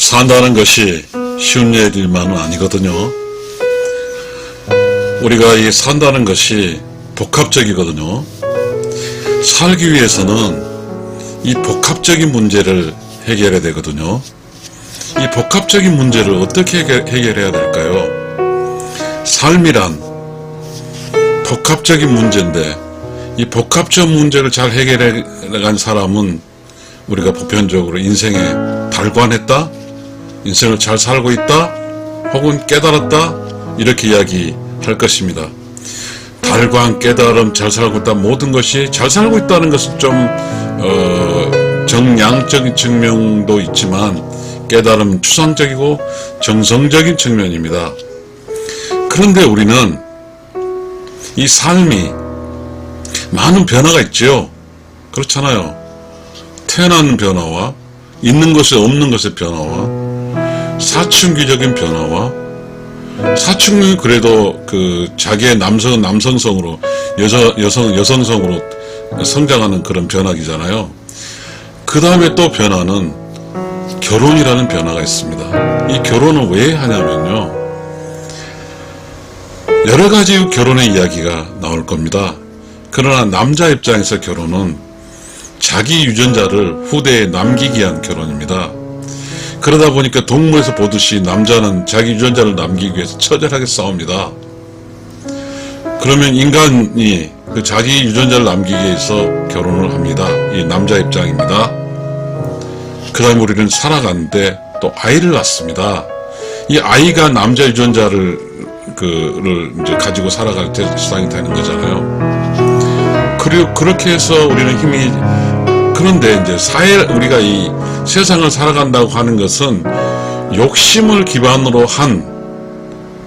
산다는 것이 쉬운 일만은 아니거든요. 우리가 이 산다는 것이 복합적이거든요. 살기 위해서는 이 복합적인 문제를 해결해야 되거든요. 이 복합적인 문제를 어떻게 해결, 해결해야 될까요? 삶이란 복합적인 문제인데 이 복합적 문제를 잘 해결해 간 사람은 우리가 보편적으로 인생에 달관했다, 인생을 잘 살고 있다, 혹은 깨달았다 이렇게 이야기할 것입니다. 달관, 깨달음, 잘 살고 있다 모든 것이 잘 살고 있다는 것은 좀 어, 정량적인 측면도 있지만 깨달음 추상적이고 정성적인 측면입니다. 그런데 우리는 이 삶이 많은 변화가 있지요. 그렇잖아요. 태어나는 변화와 있는 것에 없는 것의 변화와 사춘기적인 변화와 사춘기 그래도 그 자기의 남성은 남성성으로 여자 여성 여성성으로 성장하는 그런 변화기잖아요. 그 다음에 또 변화는 결혼이라는 변화가 있습니다. 이 결혼을 왜 하냐면요. 여러 가지 결혼의 이야기가 나올 겁니다. 그러나 남자 입장에서 결혼은 자기 유전자를 후대에 남기기 위한 결혼입니다. 그러다 보니까 동물에서 보듯이 남자는 자기 유전자를 남기기 위해서 처절하게 싸웁니다. 그러면 인간이 그 자기 유전자를 남기기 위해서 결혼을 합니다. 이 남자 입장입니다. 그 다음에 우리는 살아가는데 또 아이를 낳습니다. 이 아이가 남자 유전자를 그를 이제 가지고 살아갈 때 세상이 되는 거잖아요. 그리고 그렇게 해서 우리는 힘이 그런데 이제 사회 우리가 이 세상을 살아간다고 하는 것은 욕심을 기반으로 한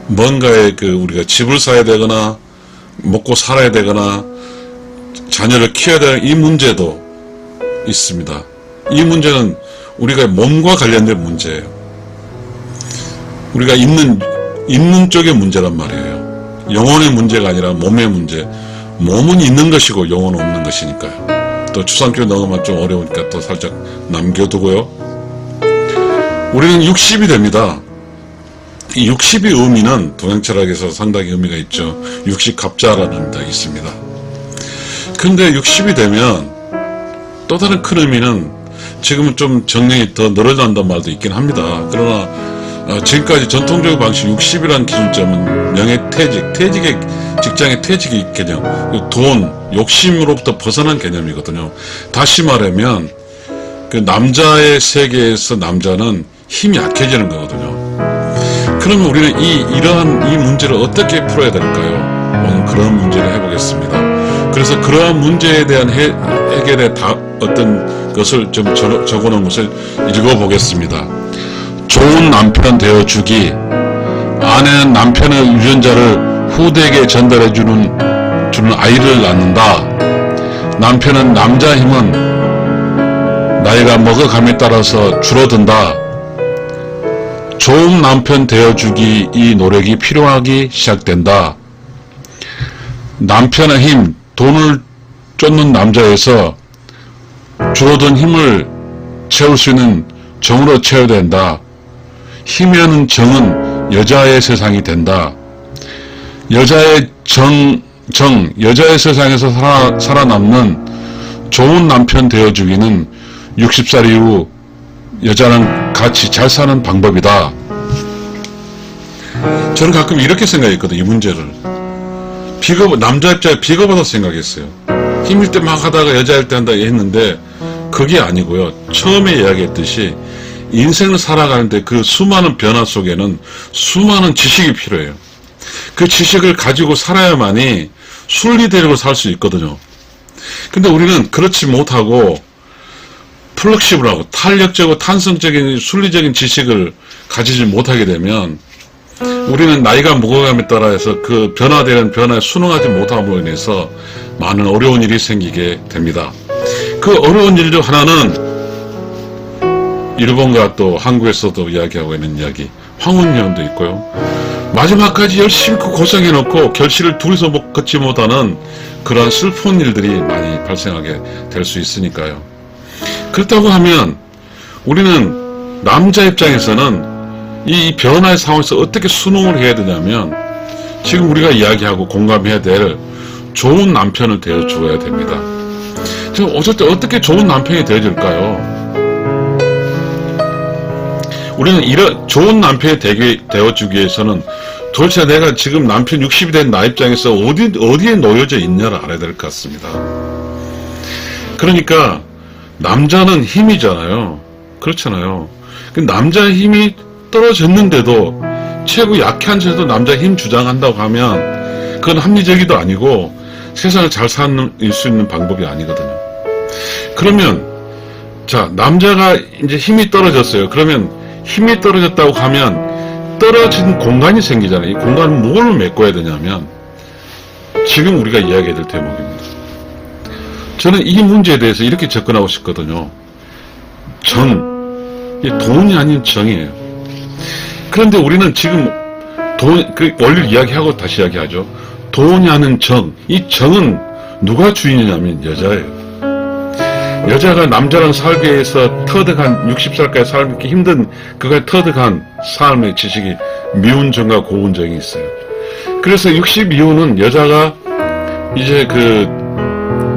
뭔가의 그 우리가 집을 사야 되거나 먹고 살아야 되거나 자녀를 키워야 되는 이 문제도 있습니다. 이 문제는 우리가 몸과 관련된 문제예요. 우리가 있는 있는 쪽의 문제란 말이에요. 영혼의 문제가 아니라 몸의 문제. 몸은 있는 것이고 영혼은 없는 것이니까요. 또 추상교 넘어가면 좀 어려우니까 또 살짝 남겨두고요. 우리는 60이 됩니다. 이 60의 의미는 동양철학에서 상당히 의미가 있죠. 60 갑자라는 뜻이 있습니다. 근데 60이 되면 또 다른 큰 의미는 지금은 좀 정령이 더 늘어난다는 말도 있긴 합니다. 그러나 어, 지금까지 전통적 방식 60이라는 기준점은 명예퇴직, 퇴직의 직장의 퇴직의 개념, 돈, 욕심으로부터 벗어난 개념이거든요. 다시 말하면 그 남자의 세계에서 남자는 힘이 약해지는 거거든요. 그러면 우리는 이 이러한 이 문제를 어떻게 풀어야 될까요? 오늘 그런 문제를 해보겠습니다. 그래서 그러한 문제에 대한 해, 해결의 다, 어떤 것을 좀 적, 적어놓은 것을 읽어보겠습니다. 좋은 남편 되어주기 아내는 남편의 유전자를 후대에게 전달해주는 주는 아이를 낳는다. 남편은 남자 힘은 나이가 먹어감에 따라서 줄어든다. 좋은 남편 되어주기 이 노력이 필요하기 시작된다. 남편의 힘, 돈을 쫓는 남자에서 줄어든 힘을 채울 수 있는 정으로 채워야 된다. 힘이 하는 정은 여자의 세상이 된다. 여자의 정, 정, 여자의 세상에서 살아, 살아남는 좋은 남편 되어주기는 60살 이후 여자는 같이 잘 사는 방법이다. 저는 가끔 이렇게 생각했거든요, 이 문제를. 비겁, 남자 입장에 비겁하다 생각했어요. 힘일 때 막 하다가 여자일 때 한다 했는데, 그게 아니고요. 처음에 이야기했듯이, 인생을 살아가는데 그 수많은 변화 속에는 수많은 지식이 필요해요. 그 지식을 가지고 살아야만이 순리대로 살 수 있거든요. 근데 우리는 그렇지 못하고 플렉시블하고 탄력적이고 탄성적인 순리적인 지식을 가지지 못하게 되면 우리는 나이가 먹어감에 따라서 그 변화되는 변화에 순응하지 못함으로 인해서 많은 어려운 일이 생기게 됩니다. 그 어려운 일 중 하나는 일본과 또 한국에서도 이야기하고 있는 이야기 황혼년도 있고요. 마지막까지 열심히 그 고생해놓고 결실을 둘이서 못 걷지 못하는 그러한 슬픈 일들이 많이 발생하게 될 수 있으니까요. 그렇다고 하면 우리는 남자 입장에서는 이 변화의 상황에서 어떻게 순응을 해야 되냐면 지금 우리가 이야기하고 공감해야 될 좋은 남편을 되어 주어야 됩니다. 지금 어쨌든 어떻게 좋은 남편이 되어질까요? 우리는 이런 좋은 남편이 되게 되어주기 위해서는 도대체 내가 지금 남편 60이 된 나 입장에서 어디 어디에 놓여져 있냐를 알아야 될 것 같습니다. 그러니까 남자는 힘이잖아요. 그렇잖아요. 그 남자 힘이 떨어졌는데도 최고 약한 채도 남자 힘 주장한다고 하면 그건 합리적이도 아니고 세상을 잘 사는 수 있는 방법이 아니거든요. 그러면 자 남자가 이제 힘이 떨어졌어요. 그러면 힘이 떨어졌다고 하면 떨어진 공간이 생기잖아요. 이 공간은 뭘 메꿔야 되냐면 지금 우리가 이야기해야 될 대목입니다. 저는 이 문제에 대해서 이렇게 접근하고 싶거든요. 정, 이 돈이 아닌 정이에요. 그런데 우리는 지금 돈, 그 원리를 이야기하고 다시 이야기하죠. 돈이 아닌 정, 이 정은 누가 주인이냐면 여자예요. 여자가 남자랑 살기 위해서 터득한 60살까지 살기 힘든 그가 터득한 삶의 지식이 미운정과 고운정이 있어요. 그래서 60 이후는 여자가 이제 그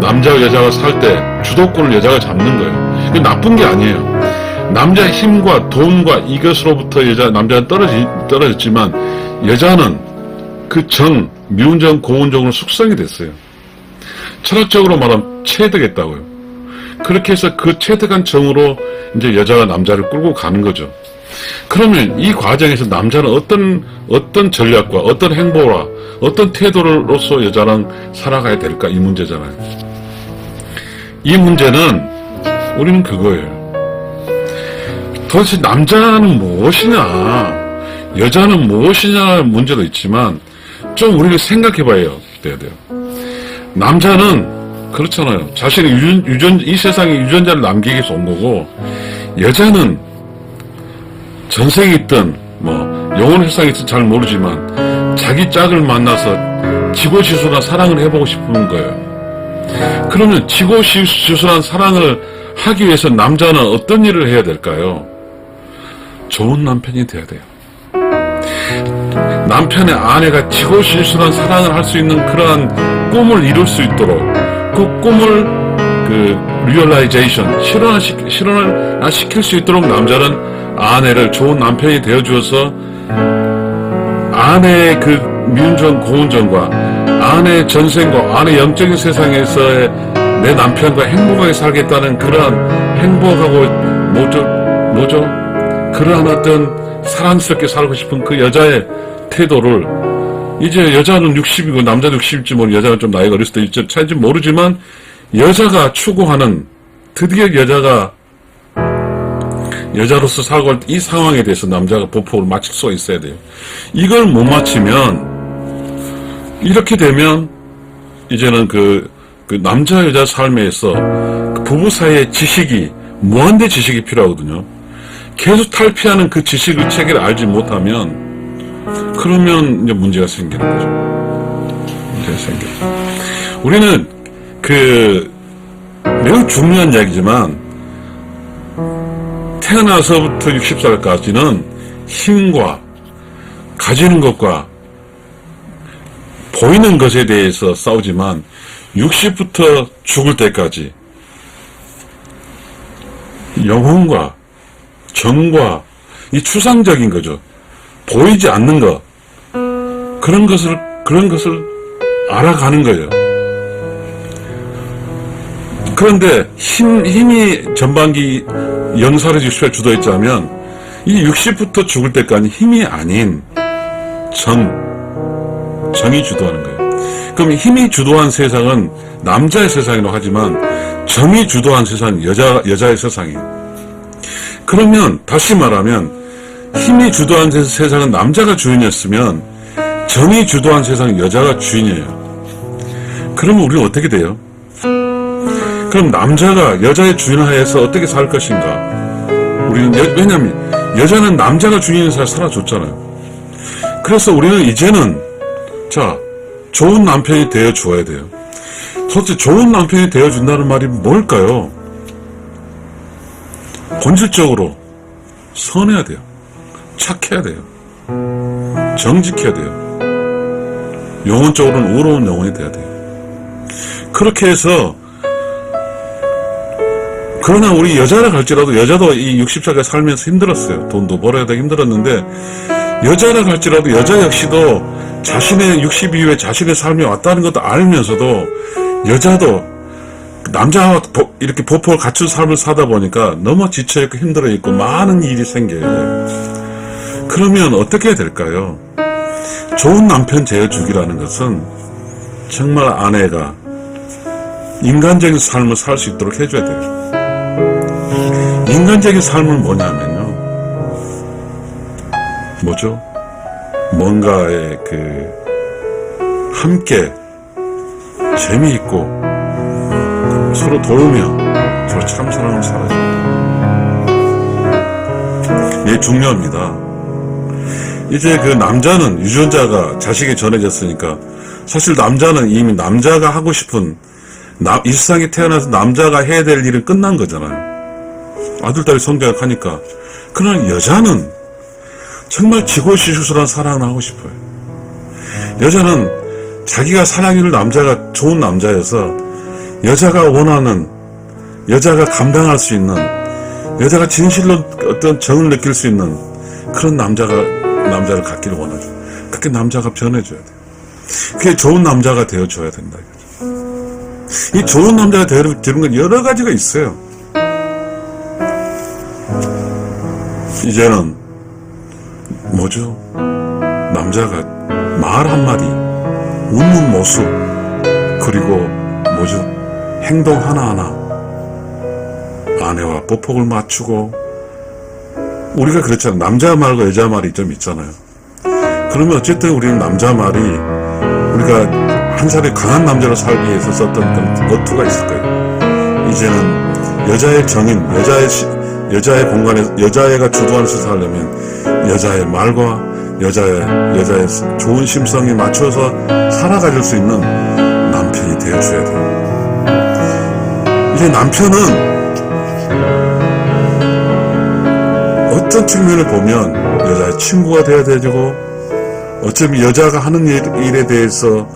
남자와 여자가 살 때 주도권을 여자가 잡는 거예요. 그 나쁜 게 아니에요. 남자의 힘과 돈과 이것으로부터 여자 남자는 떨어지 떨어졌지만 여자는 그 정, 미운정, 고운정으로 숙성이 됐어요. 철학적으로 말하면 체득했다고요. 그렇게 해서 그 체득한 정으로 이제 여자가 남자를 끌고 가는 거죠. 그러면 이 과정에서 남자는 어떤 어떤 전략과 어떤 행보와 어떤 태도로서 여자랑 살아가야 될까 이 문제잖아요. 이 문제는 우리는 그거예요. 도대체 남자는 무엇이냐, 여자는 무엇이냐 문제도 있지만 좀 우리가 생각해봐야 돼요. 남자는 그렇잖아요. 자신의 유전, 유전, 이 세상에 유전자를 남기기 위해서 온 거고, 여자는 전생에 있든, 뭐, 영혼 회상에 있든 잘 모르지만, 자기 짝을 만나서 지고지순한 사랑을 해보고 싶은 거예요. 그러면 지고지순한 사랑을 하기 위해서 남자는 어떤 일을 해야 될까요? 좋은 남편이 돼야 돼요. 남편의 아내가 지고지순한 사랑을 할 수 있는 그러한 꿈을 이룰 수 있도록 그 꿈을 그 리얼라이제이션 실현을 시킬 수 있도록 남자는 아내를 좋은 남편이 되어 주어서 아내의 그 미운정 고운정과 아내의 전생과 아내 영적인 세상에서의 내 남편과 행복하게 살겠다는 그러한 행복하고 뭐죠 뭐죠 그러한 어떤 사랑스럽게 살고 싶은 그 여자의 태도를 이제 여자는 60이고 남자는 60일지 모르 여자가 좀 나이가 어릴 수도 있죠. 차인지 모르지만 여자가 추구하는 드디어 여자가 여자로서 살고 할 이 상황에 대해서 남자가 보폭을 맞출 수가 있어야 돼요. 이걸 못 맞추면 이렇게 되면 이제는 그, 그 남자 여자 삶에서 그 부부 사이의 지식이 무한대 지식이 필요하거든요. 계속 탈피하는 그 지식을 체계를 알지 못하면 그러면 이제 문제가 생기는 거죠. 문제가 생겨. 우리는 그 매우 중요한 이야기지만 태어나서부터 60살까지는 힘과 가지는 것과 보이는 것에 대해서 싸우지만 60부터 죽을 때까지 영혼과 정과 이 추상적인 거죠. 보이지 않는 것 그런 것을 그런 것을 알아가는 거예요. 그런데 힘 힘이 전반기 영사를 직수에 주도했자면 이 60부터 죽을 때까지 힘이 아닌 정 정이 주도하는 거예요. 그럼 힘이 주도한 세상은 남자의 세상이라고 하지만 정이 주도한 세상은 여자 여자의 세상이에요. 그러면 다시 말하면 힘이 주도한 세- 세상은 남자가 주인이었으면 정이 주도한 세상은 여자가 주인이에요. 그러면 우리는 어떻게 돼요? 그럼 남자가 여자의 주인 하에서 어떻게 살 것인가? 우리는 여- 왜냐하면 여자는 남자가 주인인 살 살아줬잖아요. 그래서 우리는 이제는 자 좋은 남편이 되어 주어야 돼요. 도대체 좋은 남편이 되어 준다는 말이 뭘까요? 본질적으로 선해야 돼요. 착해야 돼요. 정직해야 돼요. 영혼적으로는 의로운 영혼이 돼야 돼요. 그렇게 해서 그러나 우리 여자라 할지라도 여자도 이 60살까지 살면서 힘들었어요. 돈도 벌어야 되고 힘들었는데 여자라 할지라도 여자 역시도 자신의 60 이후에 자신의 삶이 왔다는 것도 알면서도 여자도 남자와 보- 이렇게 보폭을 갖춘 삶을 사다 보니까 너무 지쳐있고 힘들어있고 많은 일이 생겨요. 그러면 어떻게 될까요? 좋은 남편 재워주기라는 것은 정말 아내가 인간적인 삶을 살 수 있도록 해줘야 돼요. 인간적인 삶은 뭐냐면요. 뭐죠? 뭔가의 그, 함께 재미있고 서로 도우며 서로 참 사랑을 살아야 돼요. 이게 중요합니다. 이제 그 남자는 유전자가 자식에 전해졌으니까 사실 남자는 이미 남자가 하고 싶은 나, 이 세상에 태어나서 남자가 해야 될 일은 끝난 거잖아요. 아들, 딸이 성장하니까. 그러나 여자는 정말 지고시 수술한 사랑을 하고 싶어요. 여자는 자기가 사랑해줄 남자가 좋은 남자여서 여자가 원하는, 여자가 감당할 수 있는, 여자가 진실로 어떤 정을 느낄 수 있는 그런 남자가, 남자를 갖기를 원하죠. 그렇게 남자가 변해줘야 돼요. 그게 좋은 남자가 되어줘야 된다. 이 좋은 남자가 되는 건 여러 가지가 있어요. 이제는 뭐죠? 남자가 말 한마디, 웃는 모습, 그리고 뭐죠? 행동 하나하나 아내와 보폭을 맞추고 우리가 그렇잖아요. 남자 말과 여자 말이 좀 있잖아요. 그러면 어쨌든 우리는 남자 말이 우리가 한 사람이 강한 남자로 살기 위해서 썼던 그런 어투가 있을 거예요. 이제는 여자의 정인, 여자의 시- 여자의 공간에 여자애가 주도하는 것을 하려면 여자의 말과 여자의 여자의 좋은 심성에 맞춰서 살아가줄 수 있는 남편이 되어줘야 돼요. 이제 남편은 어떤 측면을 보면 여자의 친구가 돼야 되고 어차피 여자가 하는 일, 일에 대해서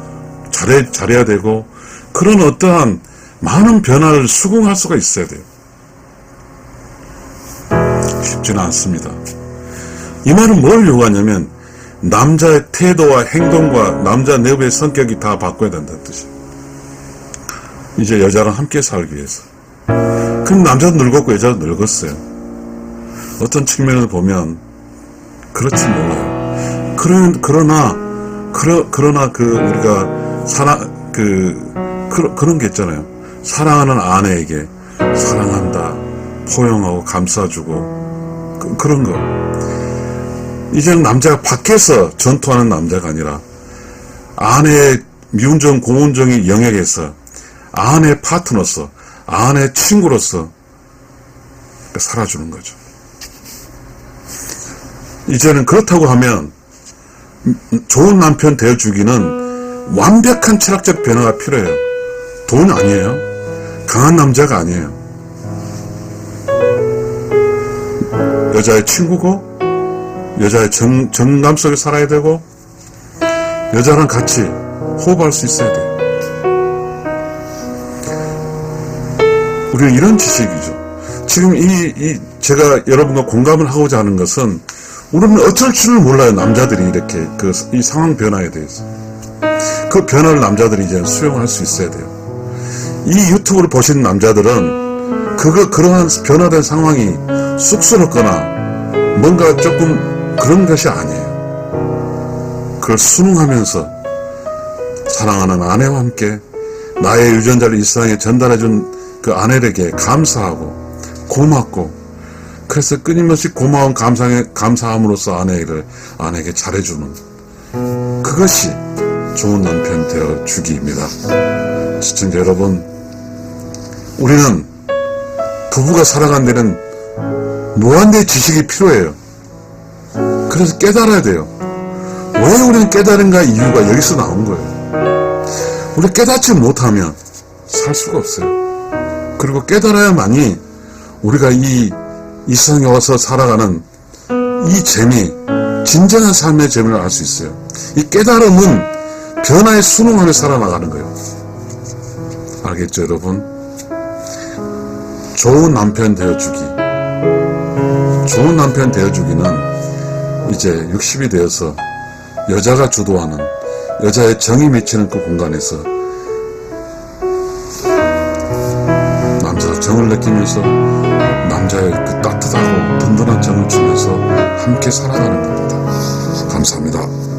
잘해, 잘해야 되고 그런 어떠한 많은 변화를 수긍할 수가 있어야 돼요. 쉽지는 않습니다. 이 말은 뭘 요구하냐면 남자의 태도와 행동과 남자 내부의 성격이 다 바꿔야 된다는 뜻이에요. 이제 여자랑 함께 살기 위해서. 그럼 남자도 늙었고 여자도 늙었어요. 어떤 측면을 보면 그렇지 몰라요. 그런 그러나 그러, 그러나 그 우리가 사랑 그 그러, 그런 게 있잖아요. 사랑하는 아내에게 사랑한다, 포용하고 감싸주고 그, 그런 거. 이제는 남자가 밖에서 전투하는 남자가 아니라 아내의 미운정 고운정의 영역에서 아내 파트너로서 아내 친구로서 살아주는 거죠. 이제는 그렇다고 하면 좋은 남편 되어주기는 완벽한 철학적 변화가 필요해요. 돈 아니에요. 강한 남자가 아니에요. 여자의 친구고, 여자의 정, 정감 속에 살아야 되고, 여자랑 같이 호흡할 수 있어야 돼요. 우리는 이런 지식이죠. 지금 이, 이, 제가 여러분과 공감을 하고자 하는 것은, 우리는 어쩔 줄을 몰라요. 남자들이 이렇게, 그, 이 상황 변화에 대해서. 그 변화를 남자들이 이제 수용할 수 있어야 돼요. 이 유튜브를 보시는 남자들은, 그거, 그러한 변화된 상황이 쑥스럽거나, 뭔가 조금 그런 것이 아니에요. 그걸 순응하면서, 사랑하는 아내와 함께, 나의 유전자를 이 세상에 전달해준 그 아내에게 감사하고, 고맙고, 그래서 끊임없이 고마운 감사에, 감사함으로써 아내를, 아내에게 잘해주는, 그것이 좋은 남편 되어 주기입니다. 시청자 여러분, 우리는 부부가 살아간 데는 무한대의 지식이 필요해요. 그래서 깨달아야 돼요. 왜 우리는 깨달은가 이유가 여기서 나온 거예요. 우리 깨닫지 못하면 살 수가 없어요. 그리고 깨달아야만이 우리가 이, 이 세상에 와서 살아가는 이 재미, 진정한 삶의 재미를 알 수 있어요. 이 깨달음은 변화에 순응하며 살아나가는 거예요. 알겠죠, 여러분? 좋은 남편 되어주기. 좋은 남편 되어주기는 이제 60이 되어서 여자가 주도하는 여자의 정이 맺히는 그 공간에서 남자가 정을 느끼면서 남자의 그 따뜻하고 든든한 정을 주면서 함께 살아가는 겁니다. 감사합니다.